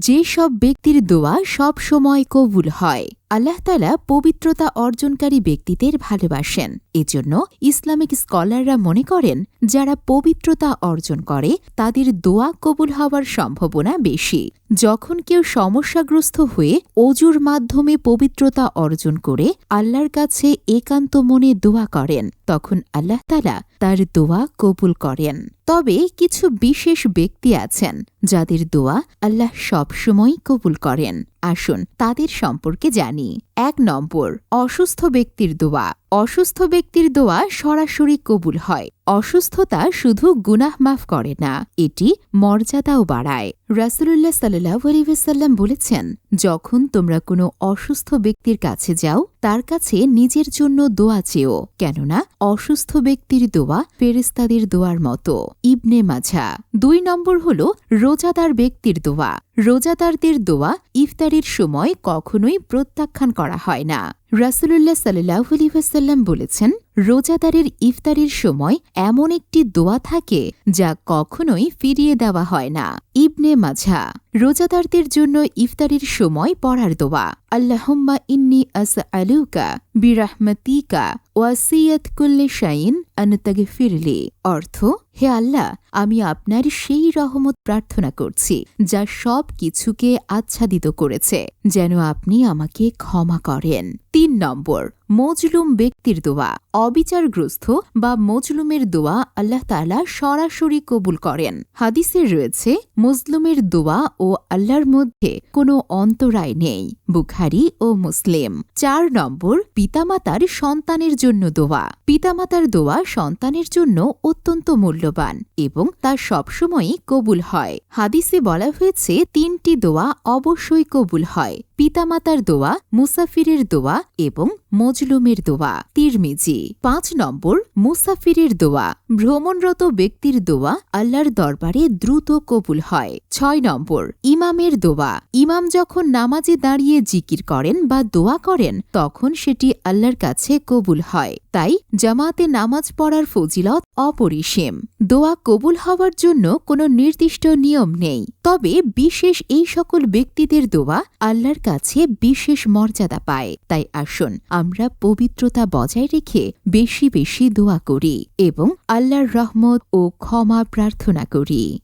যে সব ব্যক্তির দোয়া সব সময় কবুল হয়। আল্লাহ তালা পবিত্রতা অর্জনকারী ব্যক্তিদের ভালোবাসেন। এজন্য ইসলামিক স্কলাররা মনে করেন, যারা পবিত্রতা অর্জন করে, তাদের দোয়া কবুল হওয়ার সম্ভাবনা বেশি। যখন কেউ সমস্যাগ্রস্ত হয়ে অজুর মাধ্যমে পবিত্রতা অর্জন করে, আল্লাহর কাছে একান্ত মনে দোয়া করেন, তখন আল্লাহ তালা তার দোয়া কবুল করেন। তবে কিছু বিশেষ ব্যক্তি আছেন, যাদের দোয়া আল্লাহ সবসময় কবুল করেন। আসুন তাদের সম্পর্কে জানি। এক নম্বর, অসুস্থ ব্যক্তির দোয়া। অসুস্থ ব্যক্তির দোয়া সরাসরি কবুল হয়। অসুস্থতা শুধু গুনাহ মাফ করে না, এটি মর্যাদাও বাড়ায়। রাসুলুল্লাহ সাল্লাহ আলিবাসাল্লাম বলেছেন, যখন তোমরা কোনো অসুস্থ ব্যক্তির কাছে যাও, তার কাছে নিজের জন্য দোয়া চেও, কেননা অসুস্থ ব্যক্তির দোয়া ফেরিস্তাদের দোয়ার মতো। ইবনে মাঝা দুই নম্বর হল, রোজাদার ব্যক্তির দোয়া। রোজাদারদের দোয়া ইফতারির সময় কখনোই প্রত্যাখ্যান করা হয় না। রাসুলুল্লাহ সাল্লাহ আলিহাসাল্লাম বলেছেন, রোজাদারের ইফতারির সময় এমন একটি দোয়া থাকে যা কখনোই ফিরিয়ে দেওয়া হয় না। ইবনে মাঝা রোজাদারদের জন্য ইফতারির সময় পড়ার দোয়া। আল্লাহম্মা ইন্নি আস আলুকা বিরাহমতিকা ওয়াসিয়ত কুল্লে শাইন আনতাগে ফিরলি অর্থ, হে আল্লাহ, আমি আপনার সেই রহমত প্রার্থনা করছি, যা সব কিছুকে আচ্ছাদিত করেছে, যেন আপনি আমাকে ক্ষমা করেন। তিন নম্বর মজলুম ব্যক্তির দোয়া, অবিচারগ্রস্ত বা মজলুমের দোয়া আল্লাহ তালা সরাসরি কবুল করেন। হাদিসে রয়েছে, মজলুমের দোয়া ও আল্লাহর মধ্যে কোনো অন্তরায় নেই, বুখারি ও মুসলিম। চার নম্বর, পিতামাতার সন্তানের জন্য দোয়া। পিতামাতার দোয়া সন্তানের জন্য অত্যন্ত মূল্যবান এবং তা সবসময়ই কবুল হয়। হাদিসে বলা হয়েছে, তিনটি দোয়া অবশ্যই কবুল হয়। পিতামাতার দোয়া, মুসাফিরের দোয়া এবং মজলুমের দোয়া, তিরমিজি, পাঁচ নম্বর, মুসাফিরের দোয়া, ভ্রমণরত ব্যক্তির দোয়া আল্লাহর দরবারে দ্রুত কবুল হয়। ছয় নম্বর, ইমামের দোয়া, ইমাম যখন নামাজে দাঁড়িয়ে জিকির করেন বা দোয়া করেন, তখন সেটি আল্লাহর কাছে কবুল হয়। তাই জামাতে নামাজ পড়ার ফজিলত অপরিসীম। দোয়া কবুল হওয়ার জন্য কোনো নির্দিষ্ট নিয়ম নেই। তবে বিশেষ এই সকল ব্যক্তিদের দোয়া আল্লাহর কাছে বিশেষ মর্যাদা পায়। তাই আসুন, আমরা পবিত্রতা বজায় রেখে বেশি বেশি দোয়া করি এবং আল্লাহর রহমত ও ক্ষমা প্রার্থনা করি।